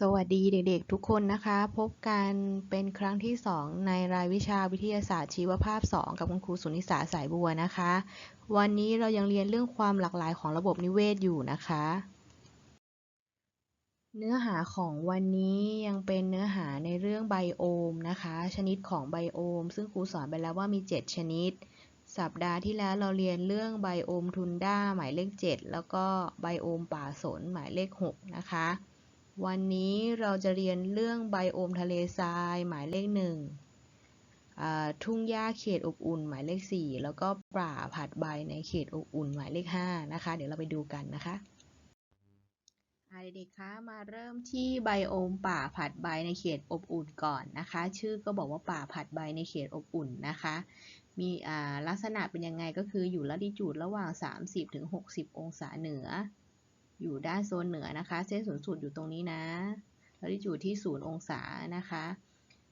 สวัสดีเด็กๆ ทุกคนนะคะ พบกันเป็นครั้งที่ 2 ในรายวิชาวิทยาศาสตร์ชีวภาพ 2 กับคุณครูสุนิสาสายบัวนะคะ วันนี้เรายังเรียนเรื่องความหลากหลายของระบบนิเวศอยู่นะคะ เนื้อหาของวันนี้ยังเป็นเนื้อหาในเรื่องไบโอมนะคะ ชนิดของไบโอม ซึ่งครูสอนไปแล้วว่ามี 7 ชนิด สัปดาห์ที่แล้วเราเรียนเรื่องไบโอมทุนด้าหมายเลข 7 แล้วก็ไบโอมป่าสนหมายเลข 6 นะคะ วันนี้เราจะเรียนเรื่องไบโอมทะเลทรายหมายเลขหนึ่งทุ่งหญ้าเขตอบอุ่นหมายเลข 4 แล้วก็ป่าผัดใบในเขตอบอุ่นหมายเลข 5 นะคะ เดี๋ยวเราไปดูกันนะคะเด็กๆคะมาเริ่มที่ไบโอมป่าผัดใบในเขตอบอุ่นก่อนนะคะ ชื่อก็บอกว่าป่าผัดใบในเขตอบอุ่นนะคะ มีลักษณะเป็นยังไงก็คืออยู่ละดิจูดระหว่าง 30-60 องศาเหนือ อยู่ด้านโซนเหนือนะคะ เส้นศูนย์สูตรอยู่ตรงนี้นะแล้วที่อยู่ที่ศูนย์องศานะคะ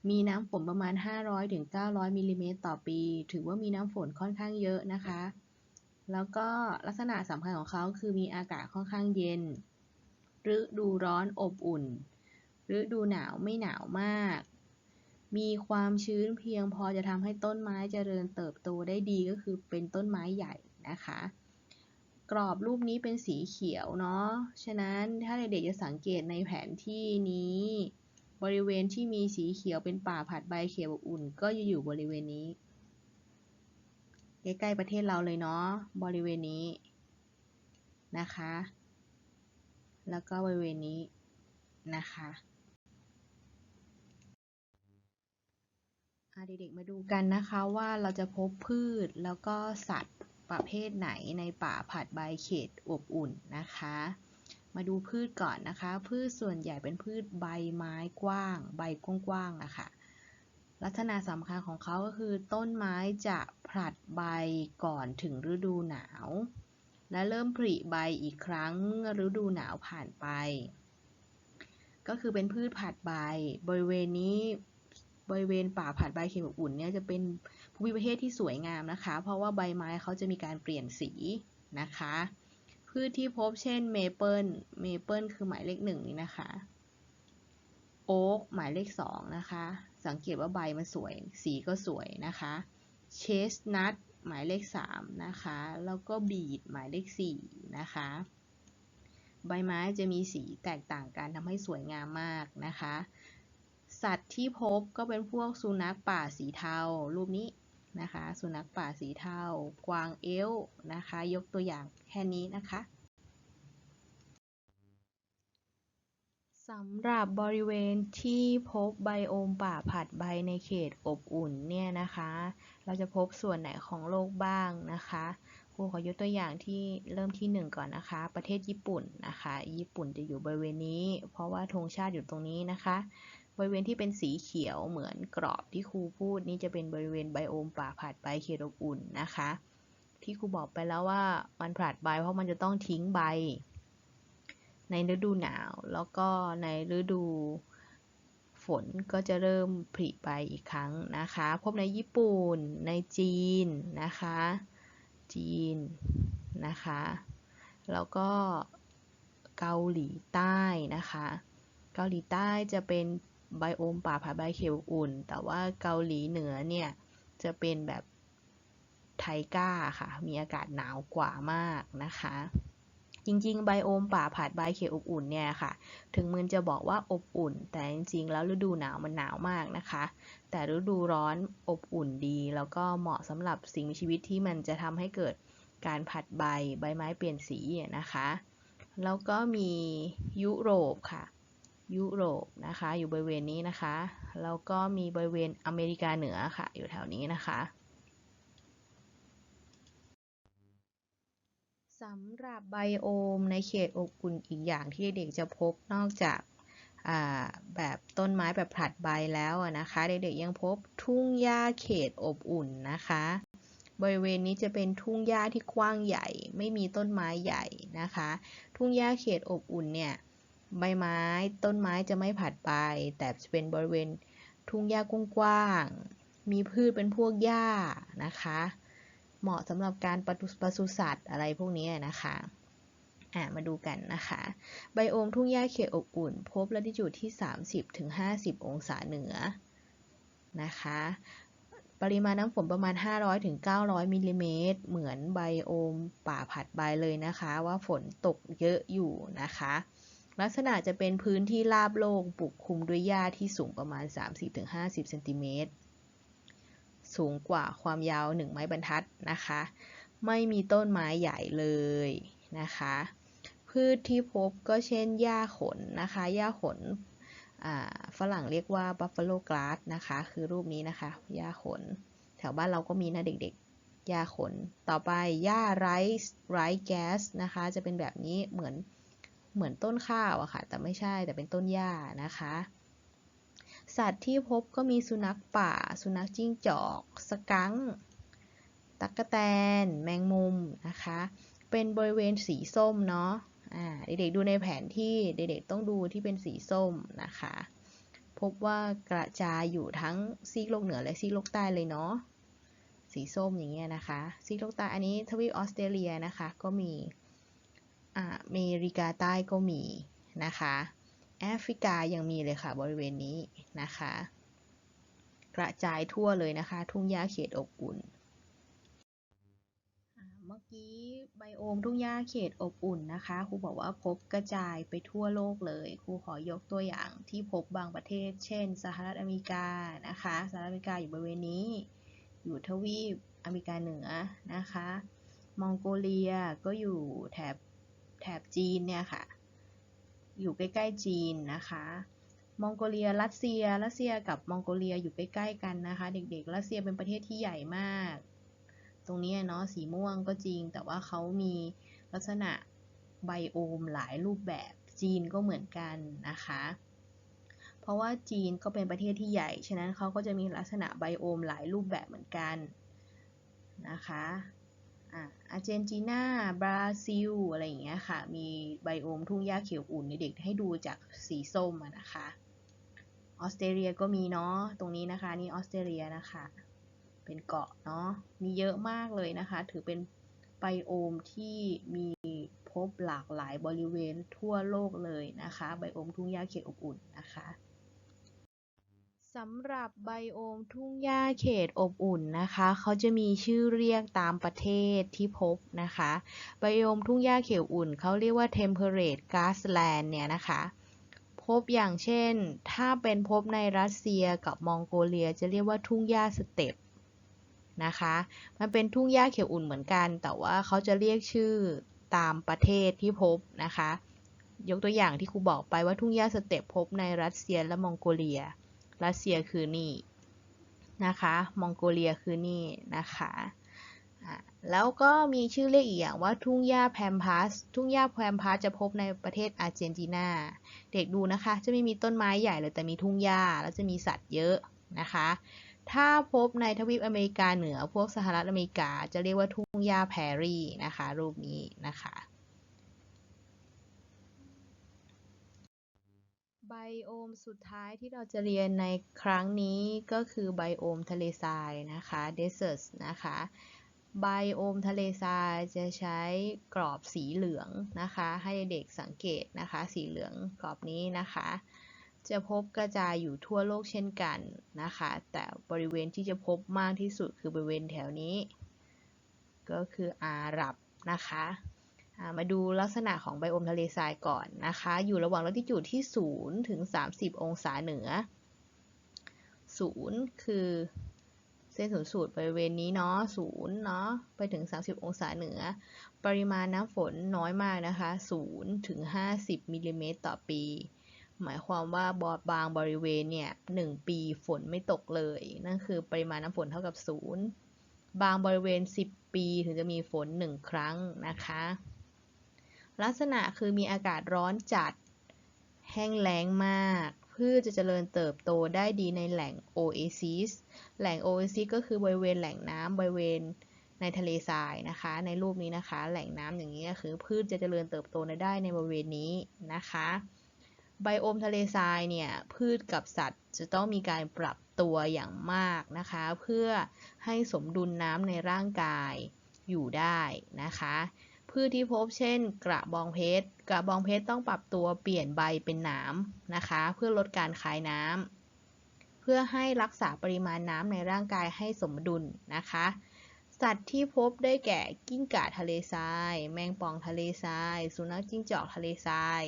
มีน้ำฝนประมาณ 500ถึง900มิลลิเมตรต่อปี ถือว่ามีน้ำฝนค่อนข้างเยอะนะคะ แล้วก็ลักษณะสำคัญของเขาคือมีอากาศค่อนข้างเย็นฤดูร้อนอบอุ่นฤดูหนาวไม่หนาวมาก มีความชื้นเพียงพอจะทำให้ต้นไม้เจริญเติบโตได้ดีก็คือเป็นต้นไม้ใหญ่นะคะ กรอบรูปนี้เป็นสีเขียวเนาะ ฉะนั้นถ้าเด็กๆจะสังเกตในแผนที่นี้ บริเวณที่มีสีเขียวเป็นป่าผัดใบเขียวอุ่น ก็จะอยู่บริเวณนี้ ใกล้ๆประเทศเราเลยเนาะ บริเวณนี้นะคะ แล้วก็บริเวณนี้นะคะเด็กๆมาดูกันนะคะว่าเราจะพบพืชแล้วก็สัตว์ ประเภทไหนในป่าผัดใบเขตอบอุ่นนะคะ มาดูพืชก่อนนะคะ พืชส่วนใหญ่เป็นพืชใบไม้กว้าง ใบกว้างๆนะคะลักษณะสำคัญของเขาก็คือต้นไม้จะผลัดใบก่อนถึงฤดูหนาว และเริ่มผลิใบอีกครั้งเมื่อฤดูหนาวผ่านไป ก็คือเป็นพืชผัดใบบริเวณนี้ บริเวณป่าผัดใบเขตอบอุ่นเนี่ยจะเป็นภูมิประเทศที่สวยงามนะคะ เพราะว่าใบไม้เขาจะมีการเปลี่ยนสีนะคะ พืชที่พบเช่นเมเปิลเมเปิลคือหมายเลขหนึ่งนี่นะคะ โอ๊กหมายเลขสองนะคะ สังเกตว่าใบมันสวย สีก็สวยนะคะเชสนัทหมายเลขสามนะคะ แล้วก็บีดหมายเลขสี่นะคะใบไม้จะมีสีแตกต่างกันทำให้สวยงามมากนะคะ สัตว์ที่พบก็เป็นพวกสุนัขป่าสีเทา รูปนี้นะคะ สุนัขป่าสีเทา กวางเอลนะคะ ยกตัวอย่างแค่นี้นะคะสำหรับบริเวณที่พบไบโอมป่าผัดใบในเขตอบอุ่นเนี่ยนะคะ เราจะพบส่วนไหนของโลกบ้างนะคะครูขอยกตัวอย่างที่เริ่มที่ 1 ก่อนนะคะ ประเทศญี่ปุ่นนะคะ ญี่ปุ่นจะอยู่บริเวณนี้ เพราะว่าธงชาติอยู่ตรงนี้นะคะ บริเวณที่เป็นสีเขียวเหมือนกรอบที่ครูพูดนี่จะเป็นบริเวณไบโอมป่าผลัดใบเขตอบอุ่นนะคะ ที่ครูบอกไปแล้วว่ามันผลัดใบเพราะมันจะต้องทิ้งใบ ในฤดูหนาวแล้วก็ในฤดูฝนก็จะเริ่มผลิใบอีกครั้งนะคะ พบในญี่ปุ่นในจีนนะคะ จีนนะคะ แล้วก็เกาหลีใต้นะคะ เกาหลีใต้จะเป็น ไบโอมป่าผาใบเขียวอุ่น แต่ว่าเกาหลีเหนือเนี่ย จะเป็นแบบไทก้าค่ะ มีอากาศหนาวกว่ามากนะคะ จริงๆ ไบโอมป่าผาดใบเขียวอบอุ่นเนี่ยค่ะ ถึงมันจะบอกว่าอบอุ่น แต่จริงๆ แล้วฤดูหนาวมันหนาวมากนะคะ แต่ฤดูร้อนอบอุ่นดี แล้วก็เหมาะสำหรับสิ่งมีชีวิตที่มันจะทำให้เกิดการผัดใบใบไม้เปลี่ยนสีนะคะ แล้วก็มียุโรปค่ะ ยุโรปนะคะ อยู่บริเวณนี้นะคะแล้วก็มีบริเวณอเมริกาเหนือค่ะ อยู่แถวนี้นะคะสำหรับไบโอมในเขตอบอุ่นอีกอย่างที่เด็กจะพบนอกจากแบบต้นไม้แบบผลัดใบแล้วนะคะ เด็กๆยังพบทุ่งหญ้าเขตอบอุ่นนะคะ บริเวณนี้จะเป็นทุ่งหญ้าที่กว้างใหญ่ ไม่มีต้นไม้ใหญ่นะคะ ทุ่งหญ้าเขตอบอุ่นเนี่ย ใบไม้ ต้นไม้จะไม่ผัดใบแต่จะเป็นบริเวณทุ่งหญ้ากว้างๆมีพืชเป็นพวกหญ้านะคะ เหมาะสำหรับการปศุสัตว์อะไรพวกนี้นะคะอ่ามาดูกันนะคะ ไบโอมทุ่งหญ้าเขตอบอุ่น พบละติจูดที่ 30-50 องศาเหนือนะคะ ปริมาณน้ำฝนประมาณ 500-900มิลลิเมตรเหมือนไบโอมป่าผัดใบเลยนะคะ ว่าฝนตกเยอะอยู่นะคะ ลักษณะจะเป็นพื้นที่ราบโล่งปกคลุมด้วยหญ้าที่สูงประมาณ 30-50เซนติเมตร สูงกว่าความยาว 1 ไม้บรรทัดนะคะ ไม่มีต้นไม้ใหญ่เลยนะคะ พืชที่พบก็เช่นหญ้าขนนะคะ หญ้าขนฝรั่งเรียกว่า buffalo grass นะคะ คือรูปนี้นะคะ หญ้าขน แถวบ้านเราก็มีนะเด็กๆ หญ้าขน ต่อไปหญ้าไรซ์ไรซ์แก๊สนะคะ จะเป็นแบบนี้เหมือน เหมือนต้นข้าวอะค่ะ แต่ไม่ใช่แต่เป็นต้นหญ้านะคะ สัตว์ที่พบก็มีสุนัขป่า สุนัขจิ้งจอก สกังตั๊กแตน แมงมุมนะคะ เป็นบริเวณสีส้มเนาะเด็กๆดูในแผนที่เด็กๆต้องดูที่เป็นสีส้มนะคะ พบว่ากระจายอยู่ทั้งซีกโลกเหนือและซีกโลกใต้เลยเนาะสีส้มอย่างเงี้ยนะคะ ซีกโลกใต้อันนี้ทวีปออสเตรเลียนะคะก็มี อเมริกาใต้ก็มีนะคะแอฟริกายังมีเลยค่ะบริเวณนี้นะคะ กระจายทั่วเลยนะคะ ทุ่งหญ้าเขตอบอุ่นเมื่อกี้ไบโอมทุ่งหญ้าเขตอบอุ่นนะคะครูบอกว่าพบกระจายไปทั่วโลกเลยครูขอยกตัวอย่างที่พบบางประเทศ เช่น สหรัฐอเมริกานะคะสหรัฐอเมริกาอยู่บริเวณนี้ อยู่ทวีปอเมริกาเหนือนะคะ มองโกเลียก็อยู่แถบ แถบจีนเนี่ยค่ะ อยู่ใกล้ๆจีนนะคะ มองโกเลีย รัสเซีย รัสเซียกับมองโกเลียอยู่ใกล้ๆกันนะคะ เด็กๆ รัสเซียเป็นประเทศที่ใหญ่มาก ตรงนี้เนาะสีม่วงก็จริง แต่ว่าเขามีลักษณะไบโอมหลายรูปแบบ จีนก็เหมือนกันนะคะ เพราะว่าจีนก็เป็นประเทศที่ใหญ่ ฉะนั้นเขาก็จะมีลักษณะไบโอมหลายรูปแบบเหมือนกันนะคะ อาร์เจนตินา บราซิล อะไรอย่างเงี้ยค่ะ มีไบโอมทุ่งหญ้าเขียวอุ่นในเด็กให้ดูจากสีส้มนะคะ ออสเตรเลียก็มีเนาะ ตรงนี้นะคะ นี่ออสเตรเลียนะคะ เป็นเกาะเนาะ มีเยอะมากเลยนะคะ ถือเป็นไบโอมที่มีพบหลากหลายบริเวณทั่วโลกเลยนะคะ ไบโอมทุ่งหญ้าเขตอบอุ่นนะคะ สำหรับไบโอมทุ่งหญ้าเขตอบอุ่นนะคะ เขาจะมีชื่อเรียกตามประเทศที่พบนะคะ ไบโอมทุ่งหญ้าเขตอุ่น เขาเรียกว่า temperate grassland เนี่ยนะคะ พบอย่างเช่น ถ้าเป็นพบในรัสเซียกับมองโกเลียจะเรียกว่าทุ่งหญ้าสเต็ปนะคะ มันเป็นทุ่งหญ้าเขียวอุ่นเหมือนกัน แต่ว่าเขาจะเรียกชื่อตามประเทศที่พบนะคะ ยกตัวอย่างที่ครูบอกไปว่าทุ่งหญ้าสเต็ปพบในรัสเซียและมองโกเลีย รัสเซียคือนี่นะคะ มองโกเลียคือนี่นะคะแล้วก็มีชื่อเรียกอีกอย่างว่าทุ่งหญ้าแพมพัสทุ่งหญ้าแพมพัสจะพบในประเทศอาร์เจนตินา เด็กดูนะคะ จะไม่มีต้นไม้ใหญ่เลยแต่มีทุ่งหญ้าแล้วจะมีสัตว์เยอะนะคะ ถ้าพบในทวีปอเมริกาเหนือพวกสหรัฐอเมริกาจะเรียกว่าทุ่งหญ้าแพรรี่นะคะ รูปนี้นะคะ ไบโอมสุดท้ายที่เราจะเรียนในครั้งนี้ก็คือไบโอมทะเลทรายนะคะ deserts นะคะ ไบโอมทะเลทรายจะใช้กรอบสีเหลืองนะคะ ให้เด็กสังเกตนะคะ สีเหลืองกรอบนี้นะคะ จะพบกระจายอยู่ทั่วโลกเช่นกันนะคะ แต่บริเวณที่จะพบมากที่สุดคือบริเวณแถวนี้ ก็คืออาหรับนะคะ มาดูลักษณะของไบโอมทะเลทรายก่อนนะคะ อยู่ระหว่างลัติจูดที่ 0 ถึง 30 องศาเหนือ 0 คือเส้นศูนย์สูตรบริเวณนี้เนาะศูนย์เนาะ ไปถึง 30 องศาเหนือ ปริมาณน้ำฝนน้อยมากนะคะ0ถึง 50มิลลิเมตรต่อปี หมายความว่าบอดบางบริเวณเนี่ยหนึ่งปีฝนไม่ตกเลย นั่นคือปริมาณน้ำฝนเท่ากับศูนย์บางบริเวณ 10 ปีถึงจะมีฝน 1 ครั้งนะคะ ลักษณะคือมีอากาศร้อนจัด แห้งแล้งมากพืชจะเจริญเติบโตได้ดีในแหล่งโอเอซิสแหล่งโอเอซิสก็คือบริเวณแหล่งน้ำบริเวณในทะเลทรายนะคะ ในรูปนี้นะคะ แหล่งน้ำอย่างนี้คือพืชจะเจริญเติบโตได้ในบริเวณนี้นะคะไบโอมทะเลทรายเนี่ยพืชกับสัตว์จะต้องมีการปรับตัวอย่างมากนะคะ เพื่อให้สมดุลน้ำในร่างกายอยู่ได้นะคะ พืชที่พบเช่น กระบองเพชร กระบองเพชรต้องปรับตัวเปลี่ยนใบเป็นหนามนะคะ เพื่อลดการคายน้ำเพื่อให้รักษาปริมาณน้ำในร่างกายให้สมดุลนะคะ สัตว์ที่พบได้แก่กิ้งก่าทะเลทราย แมงป่องทะเลทราย สุนัขจิ้งจอกทะเลทราย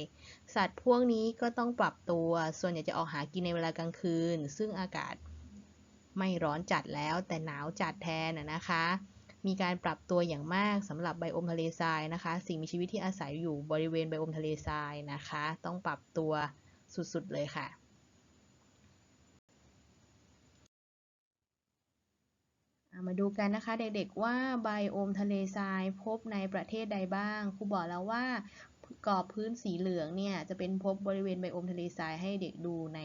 สัตว์พวกนี้ก็ต้องปรับตัว ส่วนใหญ่จะออกหากินในเวลากลางคืน ซึ่งอากาศไม่ร้อนจัดแล้วแต่หนาวจัดแทนนะคะ มีการปรับตัวอย่างมากสำหรับไบโอมทะเลทรายนะคะ สิ่งมีชีวิตที่อาศัยอยู่บริเวณไบโอมทะเลทรายนะคะ ต้องปรับตัวสุดๆเลยค่ะมาดูกันนะคะเด็กๆว่าไบโอมทะเลทรายพบในประเทศใดบ้างครูบอกแล้วว่ากรอบพื้นสีเหลืองเนี่ยจะเป็นพบบริเวณไบโอมทะเลทรายให้เด็กดูใน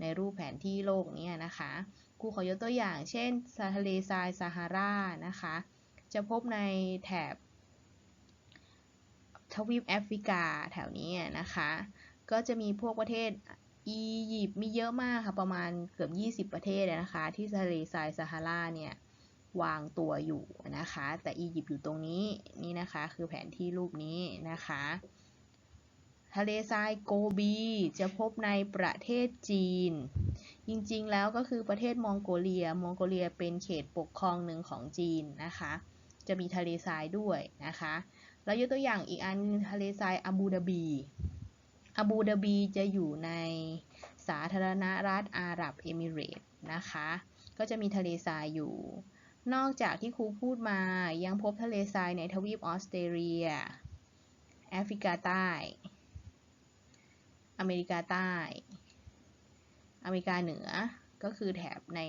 ในรูปแผนที่โลกนี้นะคะครูขอยกตัวอย่าง เช่นทะเลทรายซาฮารานะคะ จะพบในแถบทวีปแอฟริกาแถวนี้นะคะ ก็จะมีพวกประเทศอียิปต์มีเยอะมากค่ะ ประมาณเกือบ 20 ประเทศนะคะ ที่ทะเลทรายซาฮาราเนี่ยวางตัวอยู่นะคะ แต่อียิปต์อยู่ตรงนี้นี่นะคะ คือแผนที่รูปนี้นะคะ ทะเลทรายโกบี จะพบในประเทศจีน จริงๆ แล้วก็คือประเทศมองโกเลีย มองโกเลียเป็นเขตปกครองหนึ่งของจีนนะคะ จะมีทะเลทรายด้วยนะคะ แล้วยกตัวอย่างอีกอันทะเลทรายอาบูดาบี อาบูดาบีจะอยู่ในสาธารณรัฐอาหรับเอมิเรตนะคะ ก็จะมีทะเลทรายอยู่ นอกจากที่ครูพูดมายังพบทะเลทรายในทวีปออสเตรเลีย แอฟริกาใต้ อเมริกาใต้ อเมริกาเหนือ ก็คือแถบใน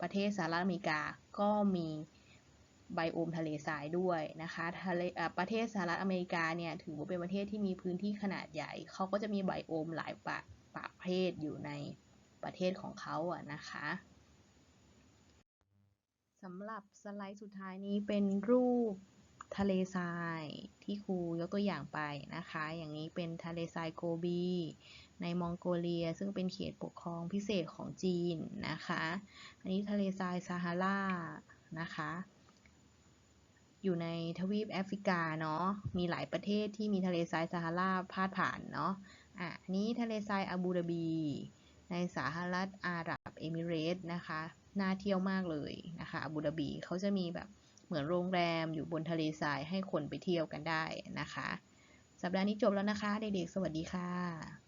ประเทศสหรัฐอเมริกา ก็มีไบโอมทะเลทรายด้วยนะคะทะเลประเทศสหรัฐอเมริกาเนี่ยถือว่าเป็นประเทศที่มีพื้นที่ขนาดใหญ่ เขาก็จะมีไบโอมหลายประเภทอยู่ในประเทศของเขาอะนะคะสำหรับสไลด์สุดท้ายนี้เป็นรูป ทะเลทรายที่ครูยกตัวอย่างไปนะคะ อย่างนี้เป็นทะเลทรายโกบี ในมองโกเลีย ซึ่งเป็นเขตปกครองพิเศษของจีนนะคะ อันนี้ทะเลทรายซาฮารานะคะ อยู่ในทวีปแอฟริกาเนาะ มีหลายประเทศที่มีทะเลทรายซาฮาราพาดผ่านเนาะ อะนี้ทะเลทรายอาบูดาบี ในสหรัฐอาหรับเอมิเรตนะคะ น่าเที่ยวมากเลยนะคะอาบูดาบีเขาจะมีแบบ เหมือนโรงแรมอยู่บนทะเลทรายให้คนไปเที่ยวกันได้นะคะ สัปดาห์นี้จบแล้วนะคะ เด็กๆ สวัสดีค่ะ